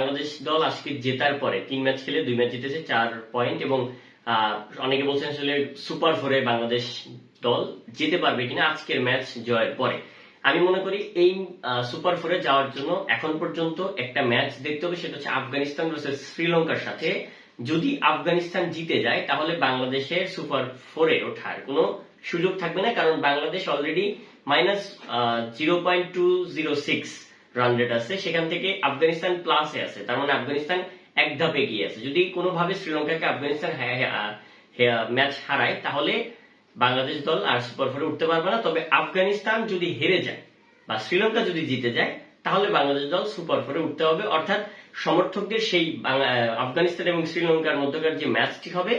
বাংলাদেশ দল আজকে জেতার পরে তিন ম্যাচ খেলে দুই ম্যাচ জিতেছে, চার পয়েন্ট এবং অনেকে বলছেন আসলে সুপার ফোরে বাংলাদেশ দল যেতে পারবে কিনা আজকের ম্যাচ জয়ের পরে। আমি মনে করি এই সুপার ফোরে যাওয়ার জন্য এখন পর্যন্ত একটা ম্যাচ দেখতে হবে, সেটা হচ্ছে আফগানিস্তান ভার্সেস শ্রীলঙ্কার সাথে। যদি আফগানিস্তান জিতে যায়, তাহলে বাংলাদেশের সুপার ফোরে ওঠার কোনো সুযোগ থাকবে না, কারণ Bangladesh already minus zero point two zero six run rate আছে, সেখান থেকে আফগানিস্তান প্লাসে আছে। তার মানে আফগানিস্তান এক ধাপ এগিয়ে আছে। যদি কোনোভাবে শ্রীলঙ্কাকে আফগানিস্তান ম্যাচ হারায়, তাহলে বাংলাদেশ দল আর সুপার ফোরে উঠতে পারবে না। তবে আফগানিস্তান যদি হেরে যায় বা শ্রীলঙ্কা যদি জিতে যায়, তাহলে বাংলাদেশ দল সুপার ফোরে উঠতে হবে। অর্থাৎ সমর্থকদের সেই আফগানিস্তান এবং শ্রীলঙ্কার মধ্যকার যে ম্যাচটি হবে,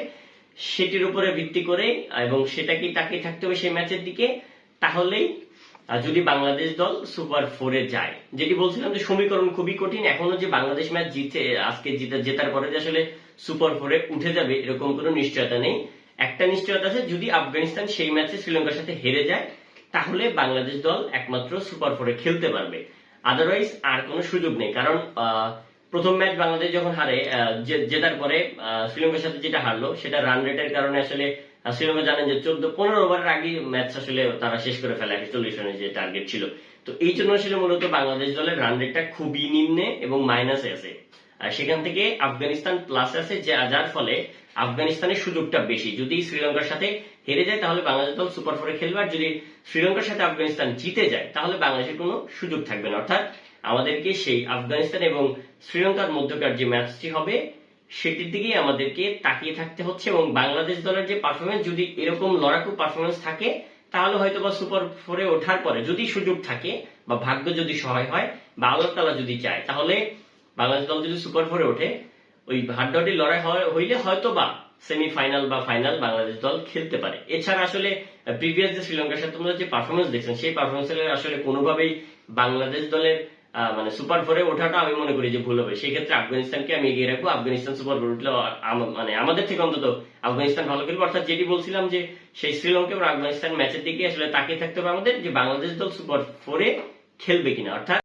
সেটির উপরে ভিত্তি করে এবং সেটাকেই তাকিয়ে থাকতে হবে সেই ম্যাচের দিকে। তাহলেই আহ, যদি বাংলাদেশ দল সুপার ফোরে যায় যেটি বলছিলাম যে সমীকরণ খুবই কঠিন এখনও যে বাংলাদেশ ম্যাচ জিতে আজকে জিতে জেতার পরে যে আসলে সুপার ফোরে উঠে যাবে এরকম কোনো নিশ্চয়তা নেই। একটা নিশ্চয়তা আছে যদি আফগানিস্তান সেই ম্যাচে শ্রীলঙ্কার সাথে হেরে যায় তাহলে বাংলাদেশ দল একমাত্র সুপার ফোরে খেলতে পারবে। আদারওয়াইজ আর কোনো সুযোগ নেই কারণ প্রথম ম্যাচ বাংলাদেশ যখন হারে জেতার পরে শ্রীলঙ্কার সাথে যেটা হারলো, সেটা রান রেটের কারণে আসলে শ্রীলঙ্কা জানেন যে চোদ্দ, পনেরো ওভারের আগে ম্যাচ আসলে তারা শেষ করে ফেলে একশো চল্লিশ রানের যে টার্গেট ছিল। তো এই জন্য আসলে মূলত বাংলাদেশ দলের রান রেটটা খুবই নিম্নে এবং মাইনাসে আছে। সেখান থেকে আফগানিস্তান প্লাস আছে যার ফলে আফগানিস্তানের সুযোগটা বেশি। যদি শ্রীলঙ্কার সাথে হেরে যায়, তাহলে বাংলাদেশ দল সুপার ফোরে খেলবে। আর যদি শ্রীলঙ্কার সাথে আফগানিস্তান জিতে যায়, তাহলে বাংলাদেশের কোনো সুযোগ থাকবে না। অর্থাৎ আমাদেরকে সেই আফগানিস্তান এবং শ্রীলঙ্কার মধ্যকার যে ম্যাচটি হবে, সেটির দিকেই আমাদেরকে তাকিয়ে থাকতে হচ্ছে এবং বাংলাদেশ দলের যে পারফরমেন্স যদি এরকম লড়াকু পারফরমেন্স থাকে, তাহলে হয়তো বা সুপার ফোরে ওঠার পরে যদি সুযোগ থাকে বা ভাগ্য যদি সহায় হয় বা আল্লাহ তালা যদি চায়, তাহলে বাংলাদেশ দল যদি সুপার ফোরে ওঠে, ওই হাড্ডাহাড্ডি লড়াই হইলে হয়তো বা সেমিফাইনাল বা ফাইনাল বাংলাদেশ দল খেলতে পারে। এছাড়া আসলে প্রিভিয়াস যে শ্রীলঙ্কার সাথে তোমরা যে পারফরমেন্স দেখছেন, সেই পারফরমেন্সের আসলে কোনোভাবেই বাংলাদেশ দলের মানে সুপার ফোরে ওঠাটা আমি মনে করি যে ভুল হবে। সেই ক্ষেত্রে আফগানিস্তানকে আমি এগিয়ে রাখব। আফগানিস্তান সুপার ফোর উঠলে মানে আমাদের থেকে অন্তত আফগানিস্তান ভালো খেলবে। অর্থাৎ যেটি বলছিলাম যে, সেই শ্রীলঙ্কা এবং আফগানিস্তান ম্যাচের দিকে আসলে তাকিয়ে থাকতে হবে আমাদের যে বাংলাদেশ দল সুপার ফোরে খেলবে কিনা। অর্থাৎ